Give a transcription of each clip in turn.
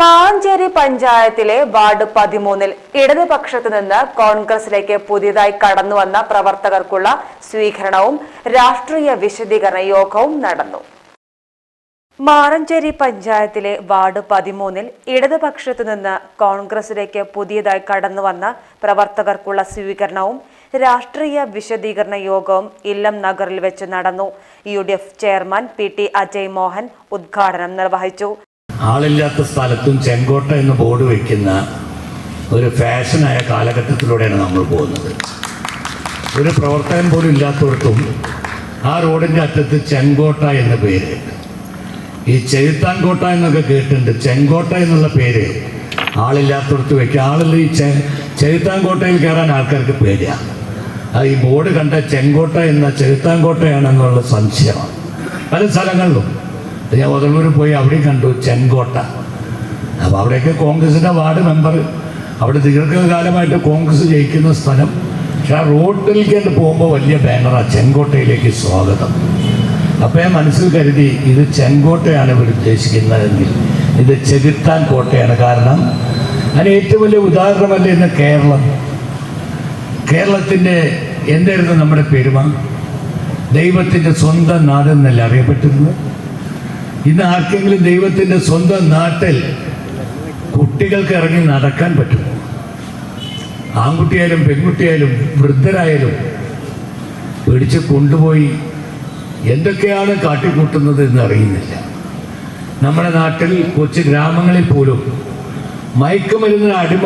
മാഞ്ചേരി പഞ്ചായത്തിലെ വാർഡ് പതിമൂന്നിൽ ഇടതുപക്ഷത്ത് നിന്ന് കോൺഗ്രസിലേക്ക് പുതിയതായി കടന്നുവന്ന പ്രവർത്തകർക്കുള്ള സ്വീകരണവും രാഷ്ട്രീയ വിശദീകരണ യോഗവും നടന്നു. മാറഞ്ചേരി പഞ്ചായത്തിലെ വാർഡ് പതിമൂന്നിൽ ഇടതുപക്ഷത്തു നിന്ന് കോൺഗ്രസിലേക്ക് പുതിയതായി കടന്നുവന്ന പ്രവർത്തകർക്കുള്ള സ്വീകരണവും രാഷ്ട്രീയ വിശദീകരണ യോഗവും ഇല്ലം നഗറിൽ വെച്ച് നടന്നു. U chairman P T Ajay Mohan ഉദ്ഘാടനം നിർവഹിച്ചു. ആളില്ലാത്ത സ്ഥലത്തും ചെങ്കോട്ട എന്ന് ബോർഡ് വയ്ക്കുന്ന ഒരു ഫാഷനായ കാലഘട്ടത്തിലൂടെയാണ് നമ്മൾ പോകുന്നത്. ഒരു പ്രവർത്തകൻ പോലും ഇല്ലാത്തവർക്കും ആ റോഡിന്റെ അറ്റത്ത് ചെങ്കോട്ട എന്ന പേര് ഈ ചെഴുത്താൻകോട്ട എന്നൊക്കെ കേട്ടിട്ടുണ്ട്. ചെങ്കോട്ട എന്നുള്ള പേര് ആളില്ലാത്തടത്ത് വെക്കുക ആളില്ല ഈ ചെ ചെഴുത്താൻകോട്ടയിൽ കയറാൻ ആൾക്കാർക്ക് പേടിയാണ് അത് ഈ ബോർഡ് കണ്ട ചെങ്കോട്ട എന്ന ചെഴുത്താൻകോട്ടയാണെന്നുള്ള സംശയമാണ്. പല സ്ഥലങ്ങളിലും ഞാൻ ഒതളൂർ പോയി അവിടെയും കണ്ടു ചെങ്കോട്ട. അപ്പോൾ അവിടെയൊക്കെ കോൺഗ്രസിന്റെ വാർഡ് മെമ്പർ. അവിടെ ദീർഘകാലമായിട്ട് കോൺഗ്രസ് ജയിക്കുന്ന സ്ഥലം. പക്ഷെ ആ റോഡിലേക്ക് പോകുമ്പോൾ വലിയ ബാനറാണ് ചെങ്കോട്ടയിലേക്ക് സ്വാഗതം. അപ്പോൾ ഞാൻ മനസ്സിൽ കരുതി ഇത് ചെങ്കോട്ടയാണ് ഇവർ ഉദ്ദേശിക്കുന്നതെങ്കിൽ ഇത് ചെകുത്താൻ കോട്ടയാണ്. കാരണം അതിന് ഏറ്റവും വലിയ ഉദാഹരണമല്ലേ ഇന്ന് കേരളം? കേരളത്തിന്റെ എന്തായിരുന്നു നമ്മുടെ പെരുമ? ദൈവത്തിന്റെ സ്വന്തം നാട് എന്നല്ല അറിയപ്പെട്ടിരുന്നത്? ഇന്ന് ആർക്കെങ്കിലും ദൈവത്തിന്റെ സ്വന്തം നാട്ടിൽ കുട്ടികൾക്ക് ഇറങ്ങി നടക്കാൻ പറ്റും ആൺകുട്ടിയായാലും പെൺകുട്ടിയായാലും വൃദ്ധരായാലും പിടിച്ച് കൊണ്ടുപോയി എന്തൊക്കെയാണ് കാട്ടിക്കൂട്ടുന്നത് എന്ന് അറിയുന്നില്ല. നമ്മുടെ നാട്ടിൽ കൊച്ചു ഗ്രാമങ്ങളിൽ പോലും മയക്കുമരുന്നിന് അടിമ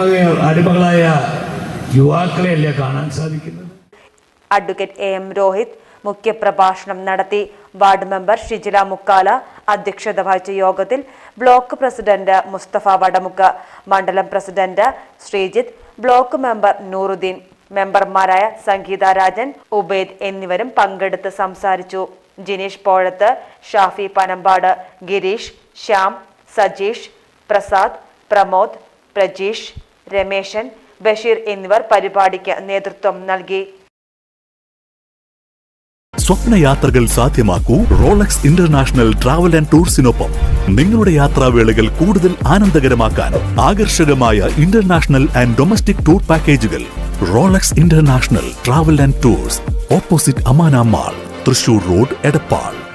അടിമകളായ യുവാക്കളെയല്ലേ കാണാൻ സാധിക്കുന്നത്? അഡ്വക്കേറ്റ് എ എം രോഹിത് മുഖ്യപ്രഭാഷണം നടത്തി വാർഡ് മെമ്പർ ഷിജില മുക്കാല അധ്യക്ഷത വഹിച്ച യോഗത്തിൽ ബ്ലോക്ക് പ്രസിഡന്റ് മുസ്തഫ വടമുക്ക് മണ്ഡലം president Sreejith block member Nooruddeen മെമ്പർമാരായ സംഗീത രാജൻ ഉബൈദ് എന്നിവരും പങ്കെടുത്ത് സംസാരിച്ചു. ജിനീഷ് പോഴത്ത് ഷാഫി പനമ്പാട് ഗിരീഷ് ശ്യാം സജീഷ് പ്രസാദ് പ്രമോദ് പ്രജീഷ് രമേശൻ ബഷീർ എന്നിവർ പരിപാടിക്ക് നേതൃത്വം നൽകി. സ്വപ്നയാത്രകൾ സാധ്യമാക്കൂ റോളക്സ് ഇന്റർനാഷണൽ ട്രാവൽ ആൻഡ് ടൂർസിനൊപ്പം നിങ്ങളുടെ യാത്രാവേളകൾ കൂടുതൽ ആനന്ദകരമാക്കാൻ ആകർഷകമായ ഇന്റർനാഷണൽ ആൻഡ് ഡൊമസ്റ്റിക് ടൂർ പാക്കേജുകൾ. Rolex international travel and tours opposite Amana mall Thrissur road Edappal.